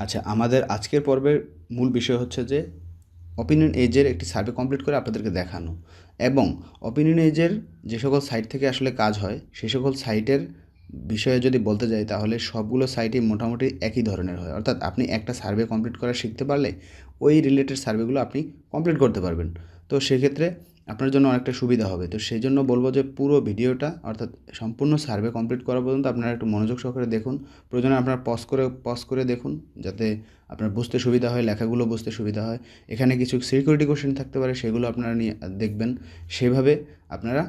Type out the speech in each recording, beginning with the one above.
আচ্ছা আমাদের আজকের পর্বের মূল বিষয় হচ্ছে যে অপিনিয়ন এজের একটি সার্ভে কমপ্লিট করে আপনাদেরকে দেখানো এবং অপিনিয়ন এজের যে সকল সাইট থেকে আসলে কাজ হয় সেই সকল সাইটের বিষয়ে যদি বলতে যাই তাহলে সবগুলো সাইটই মোটামুটি একই ধরনের হয়। অর্থাৎ আপনি একটা সার্ভে কমপ্লিট করা শিখতে পারলে ওই রিলেটেড সার্ভেগুলো আপনি কমপ্লিট করতে পারবেন। তো সেক্ষেত্রে আপনার জন্য অনেকটা সুবিধা হবে। তো সেই জন্য বলব যে পুরো ভিডিওটা, অর্থাৎ সম্পূর্ণ সার্ভে কমপ্লিট করা পর্যন্ত আপনারা একটু মনোযোগ সহকারে দেখুন। প্রয়োজনে আপনারা পজ করে পজ করে দেখুন, যাতে আপনার বুঝতে সুবিধা হয়, লেখাগুলো বুঝতে সুবিধা হয়। এখানে কিছু সিকিউরিটি কোশ্চেন থাকতে পারে, সেগুলো আপনারা নিয়ে দেখবেন। সেভাবে আপনারা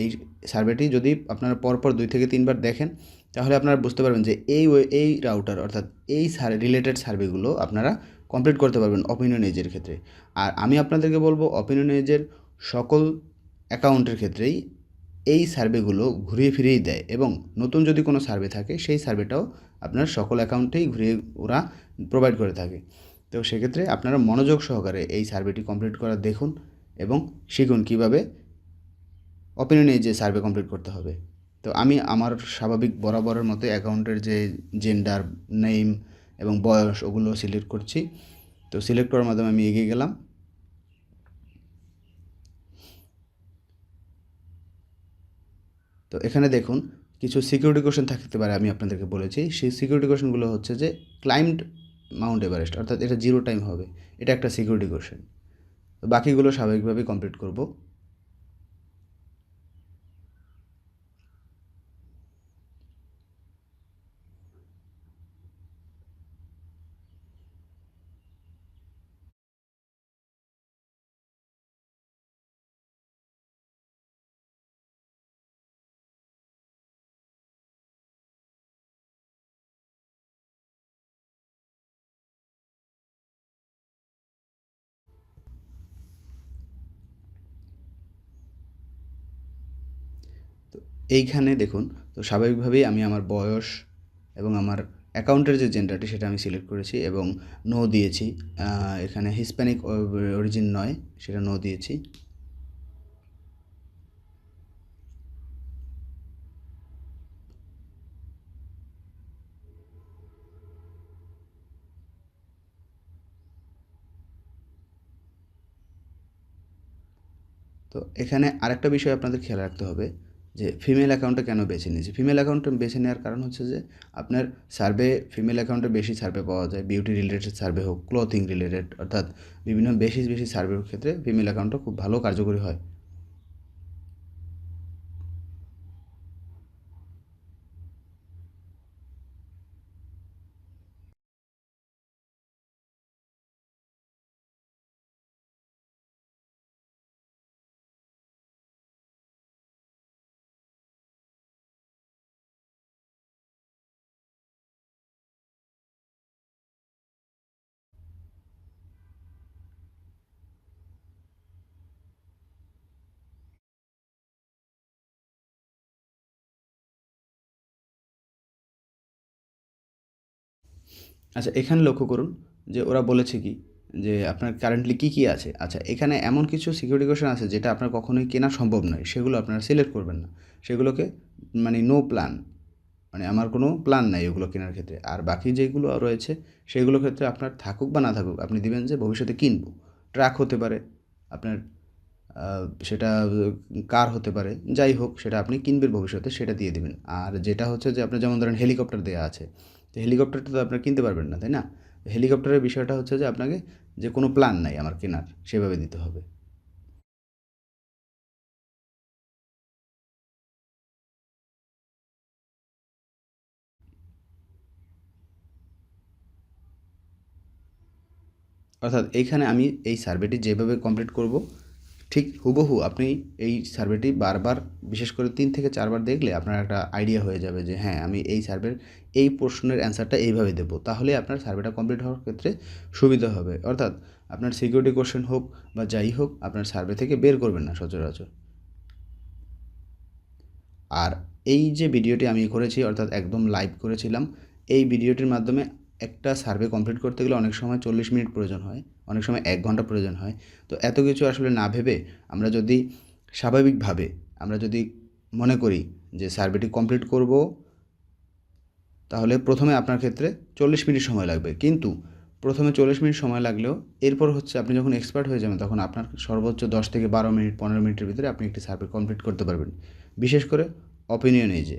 এই সার্ভেটি যদি আপনারা পরপর দুই থেকে তিনবার দেখেন, তাহলে আপনারা বুঝতে পারবেন যে এই এই রাউটার অর্থাৎ এই সার রিলেটেড সার্ভেগুলো আপনারা কমপ্লিট করতে পারবেন অপিনিয়ন এজের ক্ষেত্রে। আর আমি আপনাদেরকে বলব অপিনিয়ন এজের সকল অ্যাকাউন্টের ক্ষেত্রেই এই সার্ভেগুলো ঘুরিয়ে ফিরিয়ে দেয় এবং নতুন যদি কোনো সার্ভে থাকে, সেই সার্ভেটাও আপনার সকল অ্যাকাউন্টেই ঘুরিয়ে ওরা প্রোভাইড করে থাকে। তো সেক্ষেত্রে আপনারা মনোযোগ সহকারে এই সার্ভেটি কমপ্লিট করা দেখুন এবং শিখুন কীভাবে অপিনিয়নে যে সার্ভে কমপ্লিট করতে হবে। তো আমি আমার স্বাভাবিক বরাবরের মতো অ্যাকাউন্টের যে জেন্ডার নেম এবং বয়স ওগুলো সিলেক্ট করছি। তো সিলেক্ট করার মাধ্যমে আমি এগিয়ে গেলাম। তো এখানে দেখুন, কিছু সিকিউরিটি কোশ্চেন থাকতে পারে, আমি আপনাদেরকে বলেছি। সেই সিকিউরিটি কোশ্চেনগুলো হচ্ছে যে ক্লাইম্ড মাউন্ট এভারেস্ট অর্থাৎ এটা জিরো টাইম হবে। এটা একটা সিকিউরিটি কোশ্চেন বাকিগুলো স্বাভাবিকভাবেই কমপ্লিট করব। তো এইখানে দেখুন, তো স্বাভাবিকভাবেই আমি আমার বয়স এবং আমার অ্যাকাউন্টের যে জেন্ডারটি সেটা আমি সিলেক্ট করেছি এবং নো দিয়েছি। এখানে হিসপ্যানিক অরিজিন নয়, সেটা নো দিয়েছি। তো এখানে আরেকটা বিষয় আপনাদের খেয়াল রাখতে হবে। যে ফিমেল অ্যাকাউন্টটা কেন বেছে নিয়েছি? ফিমেল অ্যাকাউন্টটা বেছে নেওয়ার কারণ হচ্ছে যে, আপনার সার্ভে ফিমেল অ্যাকাউন্টে বেশি সার্ভে পাওয়া যায় বিউটি রিলেটেড সার্ভে হোক ক্লথিং রিলেটেড অর্থাৎ বিভিন্ন বেশি বেশি সার্ভের ক্ষেত্রে ফিমেল অ্যাকাউন্টটা খুব ভালো কার্যকরী হয়। আচ্ছা এখানে লক্ষ্য করুন যে ওরা বলেছে কি? যে আপনার কারেন্টলি কী কী আছে? আচ্ছা এখানে এমন কিছু সিকিউরিটি কোশ্চেন আছে যেটা আপনার কখনোই কেনা সম্ভব নয়। সেগুলো আপনারা সিলেক্ট করবেন না। সেগুলোকে মানে নো প্ল্যান মানে আমার কোনো প্ল্যান নাই ওগুলো কেনার ক্ষেত্রে। আর বাকি যেগুলো রয়েছে সেগুলোর ক্ষেত্রে আপনার থাকুক বা না থাকুক, আপনি দিবেন যে ভবিষ্যতে কিনবো। ট্রাক হতে পারে, আপনার সেটা কার হতে পারে, যাই হোক, সেটা আপনি কিনবেন ভবিষ্যতে, সেটা দিয়ে দিবেন। আর যেটা হচ্ছে যে আপনার যেমন ধরেন হেলিকপ্টার দেওয়া আছে হেলিকপ্টারটা তো আপনার কিনতে পারবেন না, তাই না? হেলিকপ্টারের বিষয়টা হচ্ছে যে আপনাকে যে কোনো প্ল্যান নাই আমার কেনার, সেভাবে দিতে হবে। অর্থাৎ এইখানে আমি এই সার্ভেটি যেভাবে কমপ্লিট করব ঠিক হুবহু আপনি এই সার্ভেটি বারবার, বিশেষ করে তিন থেকে চারবার দেখলে আপনার একটা আইডিয়া হয়ে যাবে যে হ্যাঁ আমি এই সার্ভের এই প্রশ্নের অ্যান্সারটা এইভাবে দেবো। তাহলে আপনার সার্ভেটা কমপ্লিট হওয়ার ক্ষেত্রে সুবিধা হবে। অর্থাৎ আপনার সিকিউরিটি কোশ্চেন হোক বা যাই হোক, আপনার সার্ভে থেকে বের করবেন না সচরাচর। আর এই যে ভিডিওটি আমি করেছি, অর্থাৎ একদম লাইভ করেছিলাম, এই ভিডিওটির মাধ্যমে একটা সার্ভে কমপ্লিট করতে গেলে অনেক সময় চল্লিশ মিনিট প্রয়োজন হয়, অনেক সময় এক ঘণ্টা প্রয়োজন হয়। তো এত কিছু আসলে না ভেবে আমরা যদি স্বাভাবিকভাবে আমরা যদি মনে করি যে সার্ভেটি কমপ্লিট করব, তাহলে প্রথমে আপনার ক্ষেত্রে চল্লিশ মিনিট সময় লাগবে। কিন্তু প্রথমে চল্লিশ মিনিট সময় লাগলেও এরপর হচ্ছে আপনি যখন এক্সপার্ট হয়ে যাবেন, তখন আপনার সর্বোচ্চ দশ থেকে বারো মিনিট, পনেরো মিনিটের ভিতরে আপনি একটি সার্ভে কমপ্লিট করতে পারবেন। বিশেষ করে অপিনিয়ন এজে